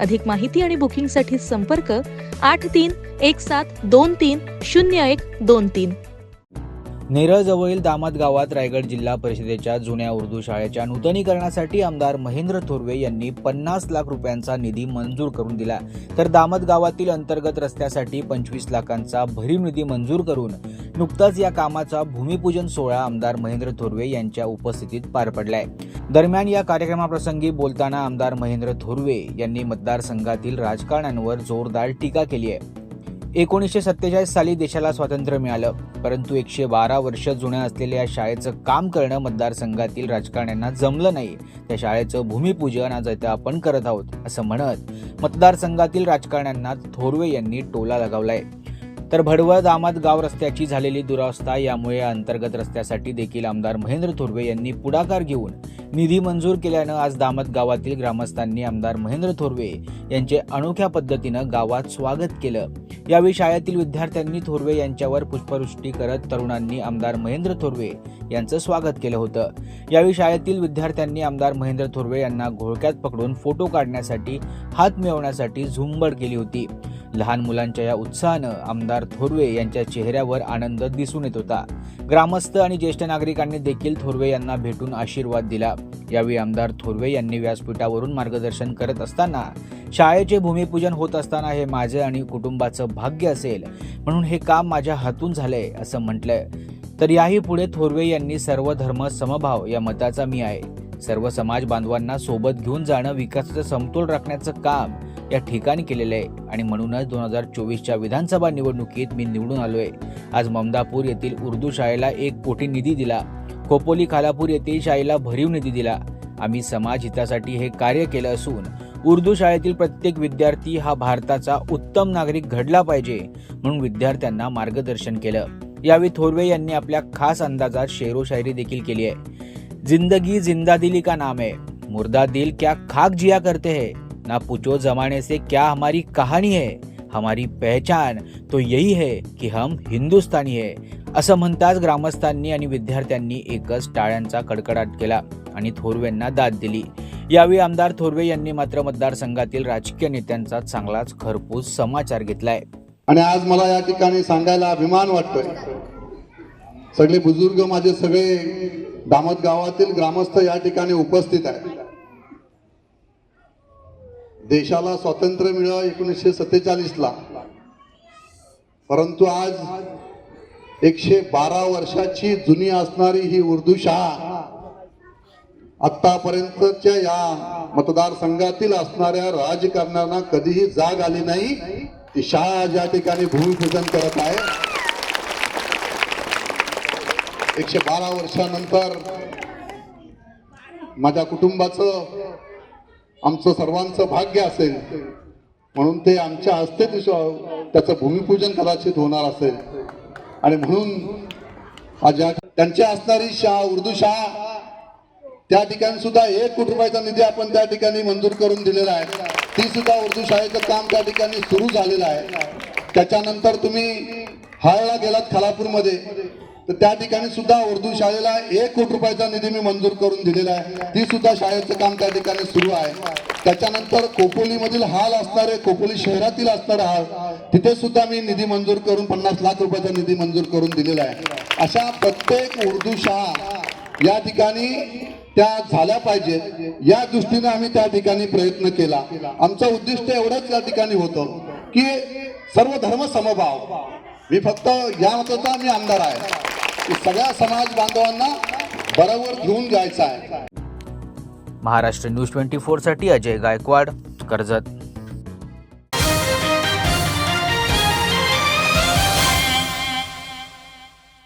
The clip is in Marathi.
अधिक माहिती आणि बुकिंगसाठी संपर्क आठ तीन एक सात दोन तीन शून्य एक दोन तीन. नेरळजवळील दामत गावात रायगड जिल्हा परिषदेच्या जुन्या उर्दू शाळेच्या नूतनीकरणासाठी आमदार महेंद्र थोरवे यांनी पन्नास लाख रुपयांचा निधी मंजूर करून दिला. तर दामत गावातील अंतर्गत रस्त्यासाठी पंचवीस लाखांचा भरीव निधी मंजूर करून नुकताच या कामाचा भूमिपूजन सोहळा आमदार महेंद्र थोरवे यांच्या उपस्थितीत पार पडलाय. दरम्यान या कार्यक्रमाप्रसंगी बोलताना आमदार महेंद्र थोरवे यांनी मतदारसंघातील राजकारण्यांवर जोरदार टीका केली आहे. एकोणीसशे सत्तेचाळीस साली देशाला स्वातंत्र्य मिळालं परंतु एकशे बारा वर्ष जुन्या असलेल्या या शाळेचं काम करणं मतदारसंघातील राजकारण्यांना जमलं नाही. त्या शाळेचं भूमिपूजन आज इथं आपण करत आहोत असं म्हणत मतदारसंघातील राजकारण्यांना थोरवे यांनी टोला लगावलाय. तर भडवळ दामात गाव रस्त्याची झालेली दुरावस्था यामुळे या अंतर्गत रस्त्यासाठी देखील आमदार महेंद्र थोरवे यांनी पुढाकार घेऊन निधी मंजूर केल्यानं आज दामत गावातील ग्रामस्थांनी आमदार महेंद्र थोरवे यांचे अनोख्या पद्धतीनं गावात स्वागत केलं. यावेळी शाळेतील विद्यार्थ्यांनी थोरवे यांच्यावर पुष्पवृष्टी करत तरुणांनी आमदार महेंद्र थोरवे यांचं स्वागत केलं होतं. यावेळी शाळेतील विद्यार्थ्यांनी आमदार महेंद्र थोरवे यांना घोळक्यात पकडून फोटो काढण्यासाठी हात मिळवण्यासाठी झुंबड केली होती. लहान मुलांच्या या उत्साहानं आमदार थोरवे यांच्या चेहऱ्यावर आनंद दिसून येत होता. ग्रामस्थ आणि ज्येष्ठ नागरिकांनी देखील थोरवे यांना भेटून आशीर्वाद दिला. यावेळी आमदार थोरवे यांनी व्यासपीठावरून मार्गदर्शन करत असताना शाळेचे भूमिपूजन होत असताना हे माझे आणि कुटुंबाचं भाग्य असेल म्हणून हे काम माझ्या हातून झालंय असं म्हटलंय. तर याही पुढे थोरवे यांनी सर्व धर्म समभाव या मताचा मी आहे. सर्व समाज बांधवांना सोबत घेऊन जाणं विकासाचं समतोल राखण्याचं काम या ठिकाणी केलेलं आहे. आणि म्हणूनच दोन हजार चोवीसच्या विधानसभा निवडणुकीत मी निवडून आलो आहे आज ममदापूर येथील उर्दू शाळेला एक कोटी निधी दिला. खोपोली खालापूर येथील शाळेला भरीव निधी दिला. आम्ही समाज हितासाठी हे कार्य केलं असून उर्दू शाळेतील प्रत्येक विद्यार्थी हा भारताचा उत्तम नागरिक घडला पाहिजे म्हणून विद्यार्थ्यांना मार्गदर्शन केलं. यावेळी थोरवे यांनी आपल्या खास अंदाजात शेरोशायरी देखील केली आहे. जिंदगी जिंदा दिली का नाम है मुर्दा दिल क्या खाक जिया करते है? ना पूछो जमाने से क्या हमारी कहानी है हमारी पहचान। तो यही है की हम हिंदुस्तानी है। असं म्हणताच ग्रामस्थांनी आणि विद्यार्थ्यांनी एकच टाळ्यांचा कडकडाट केला आणि थोरवेंना दाद दिली. यावेळी आमदार थोरवे यांनी मात्र मतदारसंघातील राजकीय नेत्यांचा चांगलाच खरपूस समाचार घेतलाय. आणि आज मला या ठिकाणी सांगायला अभिमान वाटतोय. सगळे बुजुर्ग माझे सगळे दामत गावातील ग्रामस्थ या ठिकाणी उपस्थित आहेत. देशाला स्वातंत्र्य मिळालं एकोणीसशे सत्तेचाळीसला. परंतु आज एकशे बारा वर्षाची जुनी असणारी ही उर्दू शाळा आतापर्यंतच्या या मतदारसंघातील असणाऱ्या राजकारण्यांना कधीही जाग आली नाही. ती शाळा ज्या ठिकाणी भूमिपूजन करत आहे एकशे बारा वर्षानंतर माझ्या कुटुंबाचं आमचं सर्वांचं भाग्य असेल. म्हणून ते आमच्या हस्ते त्याचं भूमिपूजन कदाचित होणार असेल. आणि म्हणून त्यांची असणारी शाळा उर्दू शाळा त्या ठिकाणी सुद्धा एक कोटी रुपयाचा निधी आपण त्या ठिकाणी मंजूर करून दिलेला आहे. ती सुद्धा उर्दू शाळेचं काम त्या ठिकाणी सुरू झालेलं आहे. त्याच्यानंतर तुम्ही हाळला गेलात खालापूरमध्ये. तर त्या ठिकाणी सुद्धा उर्दू शाळेला एक कोटी रुपयाचा निधी मी मंजूर करून दिलेला आहे. ती सुद्धा शाळेचं काम त्या ठिकाणी सुरू आहे. त्याच्यानंतर कोपोलीमधील हाल असणारे कोपोली शहरातील असणारे हाल तिथे सुद्धा मी निधी मंजूर करून पन्नास लाख रुपयाचा निधी मंजूर करून दिलेला आहे. अशा प्रत्येक उर्दू शाळा या ठिकाणी त्या झाल्या पाहिजेत. या दृष्टीने आम्ही त्या ठिकाणी प्रयत्न केला. आमचं उद्दिष्ट एवढंच या ठिकाणी होतं की सर्व धर्म समभाव मी फक्त या होता मी आमदार आहे. की सगळ्या समाज बांधवांना बरोबर घेऊन जायचं आहे. महाराष्ट्र न्यूज ट्वेंटी फोरसाठी अजय गायकवाड कर्जत.